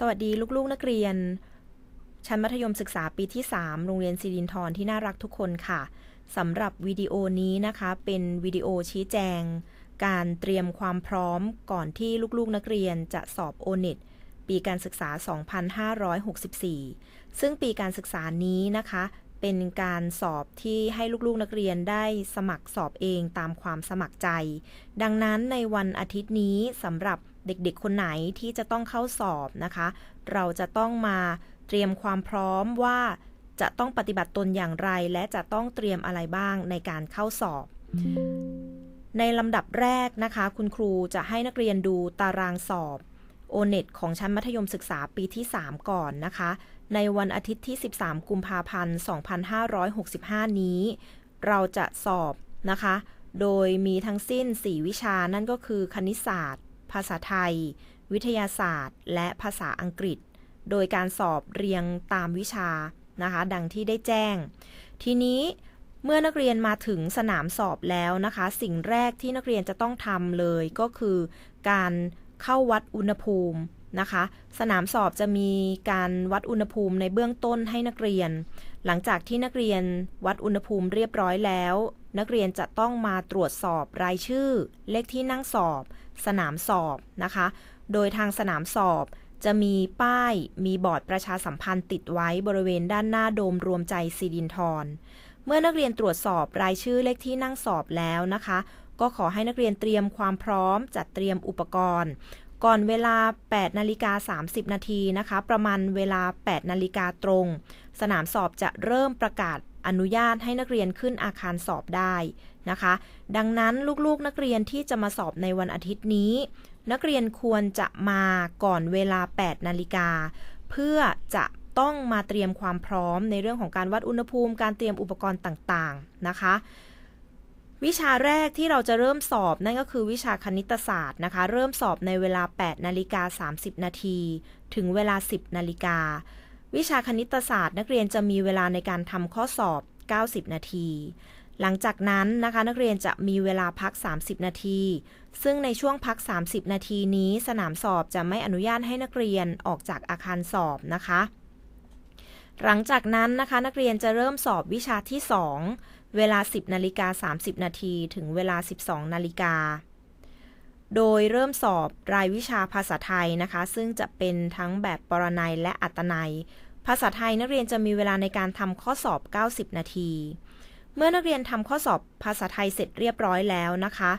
สวัสดีลูกๆนักเรียน ชั้นมัธยมศึกษาปีที่ 3 โรงเรียนสิรินทรที่น่ารักทุกคนค่ะสำหรับวิดีโอนี้นะคะ เป็นวิดีโอชี้แจง การเตรียมความพร้อมก่อนที่ลูกๆนักเรียนจะสอบโอเน็ตปีการศึกษา 2564 ซึ่งปีการศึกษานี้นะคะ เป็นการสอบที่ให้ลูกๆนักเรียนได้สมัครสอบเองตามความสมัครใจ ดังนั้นในวันอาทิตย์นี้สำหรับ เด็กๆ คนไหนที่จะต้องเข้าสอบนะคะ เราจะต้องมาเตรียมความพร้อมว่าจะต้องปฏิบัติตนอย่างไร และจะต้องเตรียมอะไรบ้างในการเข้าสอบ ในลำดับแรกนะคะ คุณครูจะให้นักเรียนดูตารางสอบโอเน็ตของชั้นมัธยมศึกษาปีที่ 3 ก่อนนะคะ ในวันอาทิตย์ที่ 13 กุมภาพันธ์ 2565 นี้ เราจะสอบนะคะ โดยมีทั้งสิ้น 4 วิชานั่นก็คือคณิตศาสตร์ ภาษาไทย วิทยาศาสตร์ และภาษาอังกฤษ โดยการสอบเรียงตามวิชานะคะ ดังที่ได้แจ้ง ทีนี้เมื่อนักเรียนมาถึงสนามสอบแล้วนะคะ สิ่งแรกที่นักเรียนจะต้องทำเลยก็คือ การเข้าวัดอุณหภูมินะคะ สนามสอบจะมีการวัดอุณหภูมิในเบื้องต้นให้นักเรียน หลังจากที่นักเรียนวัดอุณหภูมิเรียบร้อยแล้ว นักเรียนจะต้องมาตรวจสอบรายชื่อ เลขที่นั่งสอบ สนามสอบนะคะ โดยทางสนามสอบจะมีป้ายมีบอร์ดประชาสัมพันธ์ติดไว้บริเวณด้านหน้าโดมรวมใจซีดินทร เมื่อนักเรียนตรวจสอบรายชื่อเลขที่นั่งสอบแล้วนะคะ ก็ขอให้นักเรียนเตรียมความพร้อม จัดเตรียมอุปกรณ์ ก่อนเวลา 8 นาฬิกา 30 นาทีนะคะ ประมาณเวลา 8 นาฬิกาตรง สนามสอบจะเริ่มประกาศ อนุญาตให้นักเรียนขึ้นอาคารสอบได้นะคะ ดังนั้นลูกๆนักเรียนที่จะมาสอบในวันอาทิตย์นี้ นักเรียนควรจะมาก่อนเวลา 8 นาฬิกา เพื่อจะต้องมาเตรียมความพร้อมในเรื่องของการวัดอุณหภูมิ การเตรียมอุปกรณ์ต่างๆนะคะวิชาแรกที่เราจะเริ่มสอบนั่นก็คือวิชาคณิตศาสตร์นะคะ เริ่มสอบในเวลา 8 นาฬิกา 30 นาที ถึงเวลา 10 นาฬิกา วิชาคณิตศาสตร์ นักเรียนจะมีเวลาในการทำข้อสอบ 90 นาที หลังจากนั้นนะคะนักเรียนจะมีเวลาพัก 30 นาที ซึ่งในช่วงพัก 30 นาทีนี้ สนามสอบจะไม่อนุญาตให้นักเรียนออกจากอาคารสอบนะคะ หลังจากนั้นนะคะนักเรียนจะเริ่มสอบวิชาที่ 2 เวลา 10 นาฬิกา 30 นาที ถึงเวลา 12 นาฬิกา โดยเริ่มสอบรายวิชาภาษาไทยนะคะ ซึ่งจะเป็นทั้งแบบปรนัยและอัตนัย ภาษาไทยนักเรียนจะมีเวลาในการทำข้อสอบ 90 นาที เมื่อนักเรียนทำข้อสอบภาษาไทยเสร็จเรียบร้อยแล้วนะคะ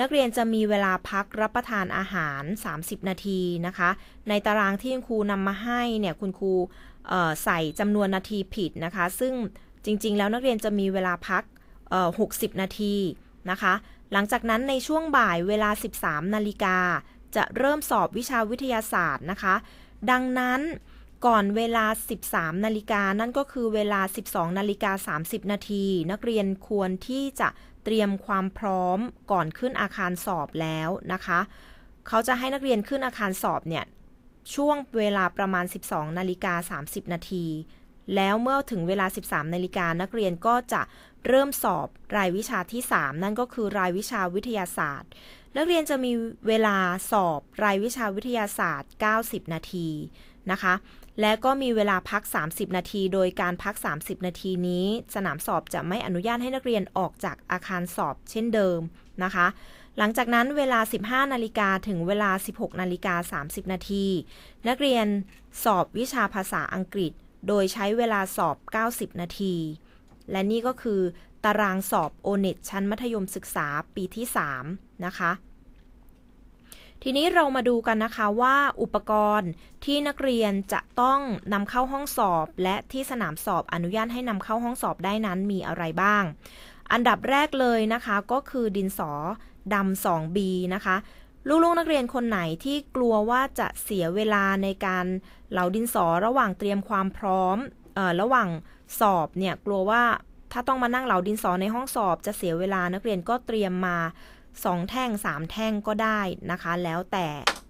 นักเรียนจะมีเวลาพักรับประทานอาหาร 30 นาทีนะคะ ในตารางที่คุณครูนำมาให้เนี่ยคุณครูใส่จำนวนนาทีผิดนะคะ ซึ่งจริง ๆ แล้วนักเรียนจะมีเวลาพัก 60 นาทีนะคะ หลังจากนั้นในช่วงบ่ายเวลา 13 นาฬิกา จะเริ่มสอบวิชาวิทยาศาสตร์นะคะ ดังนั้นก่อนเวลา 13 นาฬิกานั่นก็คือเวลา 12 นาฬิกา 30 นาที นักเรียนควรที่จะเตรียมความพร้อมก่อนขึ้นอาคารสอบแล้วนะคะ เขาจะให้นักเรียนขึ้นอาคารสอบเนี่ย ช่วงเวลาประมาณ 12 นาฬิกา 30 นาที แล้วเมื่อถึงเวลา 13 นาฬิกานักเรียนก็จะ เริ่มสอบรายวิชาที่ 3 นั่นก็คือรายวิชาวิทยาศาสตร์ นักเรียนจะมีเวลาสอบรายวิชาวิทยาศาสตร์ 90 นาทีนะคะ และก็มีเวลาพัก 30 นาที โดยการพัก 30 นาทีนี้ สนามสอบจะไม่อนุญาตให้นักเรียนออกจากอาคารสอบเช่นเดิมนะคะ หลังจากนั้นเวลา 15 นาฬิกาถึงเวลา 16 นาฬิกา 30 นาที นักเรียนสอบวิชาภาษาอังกฤษ โดยใช้เวลาสอบ 90 นาที และนี่ก็คือตารางสอบโอเน็ตชั้นมัธยมศึกษาปีที่ 3 นะคะ ทีนี้เรามาดูกันนะคะว่าอุปกรณ์ที่นักเรียนจะต้องนำเข้าห้องสอบ และที่สนามสอบอนุญาตให้นำเข้าห้องสอบได้นั้นมีอะไรบ้าง อันดับแรกเลยนะคะก็คือดินสอดำ 2B นะคะ ลูกๆนักเรียนคนไหนที่กลัวว่าจะเสียเวลาในการเหลาดินสอระหว่างเตรียมความพร้อม ระหว่างสอบเนี่ยกลัวว่าถ้าต้องมานั่งเหลาดินสอในห้องสอบจะเสียเวลานักเรียนก็เตรียมมา 2 แท่ง 3 แท่งก็ได้นะคะ แล้วแต่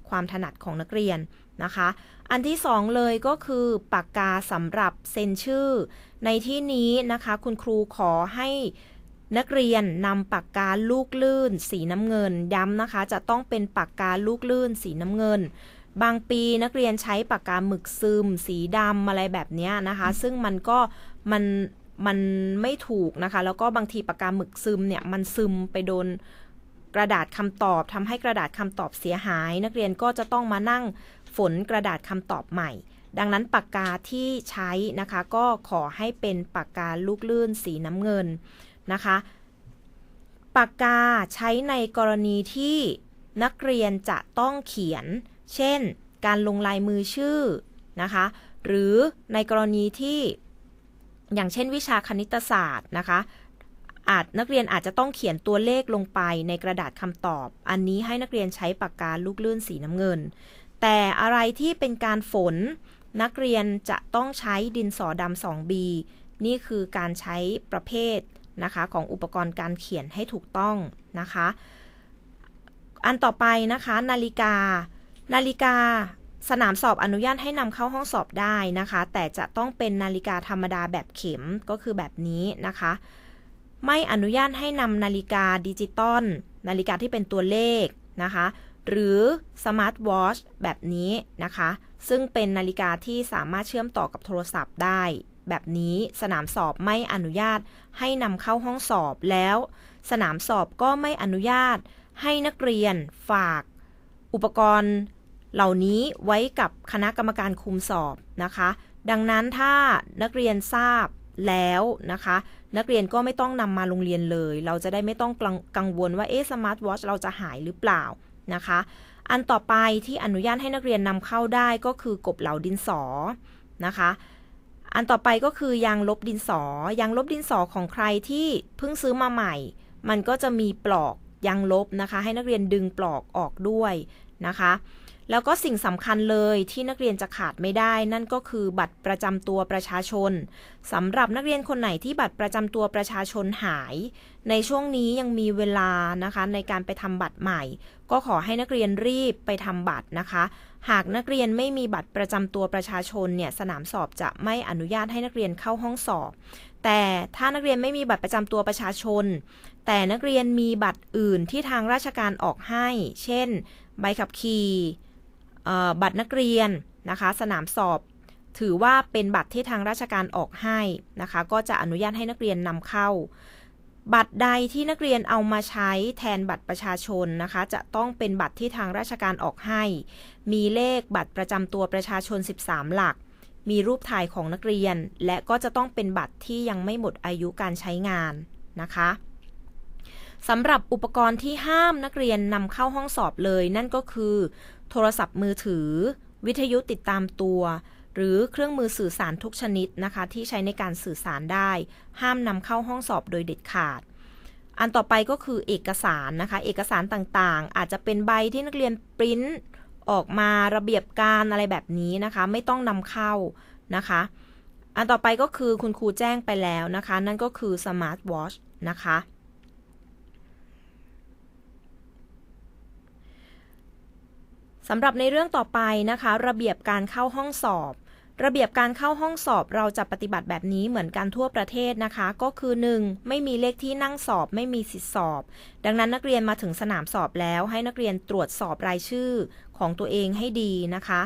ความถนัดของนักเรียนนะคะ อันที่ 2 เลยก็คือปากกาสำหรับเซ็นชื่อ ในที่นี้นะคะ คุณครูขอให้นักเรียนนำปากกาลูกลื่น สีน้ำเงินย้ำนะคะ จะต้องเป็นปากกาลูกลื่น สีน้ำเงิน บางปีนักเรียนใช้ปากกาหมึกซึม สีดำอะไรแบบเนี้ยนะคะ ซึ่งมันก็มันมันไม่ถูกนะคะ แล้วก็บางทีปากกาหมึกซึมเนี่ยมันซึมไปโดนกระดาษคำตอบทำให้กระดาษคำตอบเสียหาย นักเรียนก็จะต้องมานั่งฝนกระดาษคำตอบใหม่ ดังนั้นปากกาที่ใช้นะคะ ก็ขอให้เป็นปากกาลูกลื่นสีน้ำเงินนะคะ ปากกาใช้ในกรณีที่นักเรียนจะต้องเขียน เช่น การลงลายมือชื่อนะคะ หรือในกรณีที่อย่างเช่นวิชาคณิตศาสตร์นะคะ อาจนักเรียนอาจจะต้องเขียนตัวเลขลงไปในกระดาษคำตอบ อันนี้ให้นักเรียนใช้ปากกาลูกลื่นสีน้ำเงิน แต่อะไรที่เป็นการฝน นักเรียนจะต้องใช้ดินสอดำ 2B นี่คือการใช้ประเภทนะคะของอุปกรณ์การเขียนให้ถูกต้องนะคะ อันต่อไปนะคะนาฬิกา นาฬิกาสนามสอบอนุญาตให้นำเข้าห้องสอบได้นะคะ แต่จะต้องเป็นนาฬิกาธรรมดาแบบเข็มก็คือแบบนี้นะคะ ไม่อนุญาตให้นำนาฬิกาดิจิตอลนาฬิกาที่เป็นตัวเลขนะคะ หรือสมาร์ทวอชแบบนี้นะคะ ซึ่งเป็นนาฬิกาที่สามารถเชื่อมต่อกับโทรศัพท์ได้ แบบนี้สนามสอบไม่อนุญาตให้นำเข้าห้องสอบแล้ว สนามสอบก็ไม่อนุญาตให้นักเรียนฝากอุปกรณ์ เหล่านี้ไว้กับคณะกรรมการคุมสอบนะคะ ดังนั้นถ้านักเรียนทราบแล้วนะคะ นักเรียนก็ไม่ต้องนำมาโรงเรียนเลย เราจะได้ไม่ต้องกังวลว่าเอ๊ะสมาร์ทวอชเราจะหายหรือเปล่านะคะ อันต่อไปที่อนุญาตให้นักเรียนนำเข้าได้ก็คือกบเหลาดินสอนะคะ อันต่อไปก็คือยางลบดินสอยางลบดินสอของใครที่เพิ่งซื้อมาใหม่ มันก็จะมีปลอกยางลบนะคะ ให้นักเรียนดึงปลอกออกด้วยนะคะ แล้วก็สิ่งสำคัญเลยที่นักเรียนจะขาดไม่ได้ นั่นก็คือบัตรประจำตัวประชาชนสำหรับนักเรียนคนไหนที่บัตรประจำตัวประชาชนหาย ในช่วงนี้ยังมีเวลานะคะ ในการไปทำบัตรใหม่ ก็ขอให้นักเรียนรีบไปทำบัตรนะคะ หากนักเรียนไม่มีบัตรประจำตัวประชาชนเนี่ยสนามสอบจะไม่อนุญาตให้นักเรียนเข้าห้องสอบ แต่ถ้านักเรียนไม่มีบัตรประจำตัวประชาชน แต่นักเรียนมีบัตรอื่นที่ทางราชการออกให้ เช่น ใบขับขี่ บัตรนักเรียนนะคะ สนามสอบ ถือว่าเป็นบัตรที่ทางราชการออกให้นะคะ ก็จะอนุญาตให้นักเรียนนำเข้า บัตรใดที่นักเรียนเอามาใช้แทนบัตรประชาชนนะคะ จะต้องเป็นบัตรที่ทางราชการออกให้ มีเลขบัตรประจำตัวประชาชน 13 หลัก มีรูปถ่ายของนักเรียน และก็จะต้องเป็นบัตรที่ยังไม่หมดอายุการใช้งานนะคะสำหรับอุปกรณ์ที่ห้ามนักเรียนนำเข้าห้องสอบเลย นั่นก็คือ โทรศัพท์มือถือ วิทยุติดตามตัว หรือเครื่องมือสื่อสารทุกชนิดนะคะ ที่ใช้ในการสื่อสารได้ ห้ามนำเข้าห้องสอบโดยเด็ดขาด อันต่อไปก็คือเอกสารนะคะ เอกสารต่างๆ อาจจะเป็นใบที่นักเรียนปริ้นออกมาระเบียบการอะไรแบบนี้นะคะ ไม่ต้องนำเข้านะคะ อันต่อไปก็คือคุณครูแจ้งไปแล้วนะคะ นั่นก็คือสมาร์ทวอชนะคะ สำหรับในเรื่องต่อไปนะคะ ระเบียบการเข้าห้องสอบ ระเบียบการเข้าห้องสอบเราจะปฏิบัติแบบนี้เหมือนกันทั่วประเทศนะคะ ก็คือ 1. ไม่มีเลขที่นั่งสอบ ไม่มีสิทธิสอบ ดังนั้นนักเรียนมาถึงสนามสอบแล้วให้นักเรียนตรวจสอบรายชื่อของตัวเองให้ดีนะคะ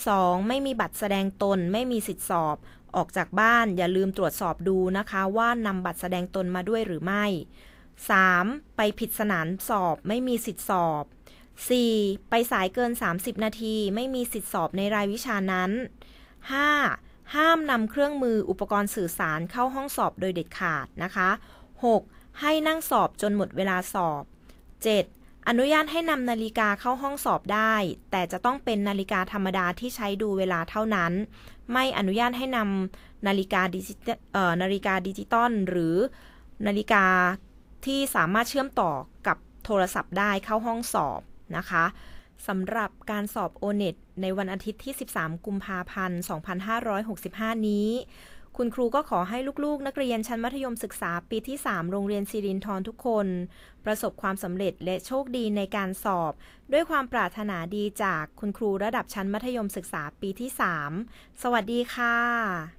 2. ไม่มีบัตรแสดงตน ไม่มีสิทธิสอบ ออกจากบ้านอย่าลืมตรวจสอบดูนะคะ ว่านำบัตรแสดงตนมาด้วยหรือไม่ 3. ไปผิดสนามสอบ ไม่มีสิทธิสอบ 4. ไปสายเกิน 30 นาที ไม่มีสิทธิสอบในรายวิชานั้น 5. ห้ามนำเครื่องมืออุปกรณ์สื่อสารเข้าห้องสอบโดยเด็ดขาดนะคะ 6. ให้นั่งสอบจนหมดเวลาสอบ 7. อนุญาตให้นำนาฬิกาเข้าห้องสอบได้ แต่จะต้องเป็นนาฬิกาธรรมดาที่ใช้ดูเวลาเท่านั้น ไม่อนุญาตให้นำนาฬิกาดิจินาฬิกาดิจิตอลหรือนาฬิกาที่สามารถเชื่อมต่อกับโทรศัพท์ได้เข้าห้องสอบ นะคะสำหรับการสอบ o n e t ในวันอาทิตย์ที่ 13 กุมภาพันธ์ 2565 นี้ คุณครูก็ขอให้ลูกๆ นักเรียนชั้นมัธยมศึกษาปีที่ 3 โรงเรียนสิรินทรทุกคน ประสบความสำเร็จและโชคดีในการสอบ ด้วยความปรารถนาดีจากคุณครูระดับชั้นมัธยมศึกษาปีที่ 3 สวัสดีค่ะ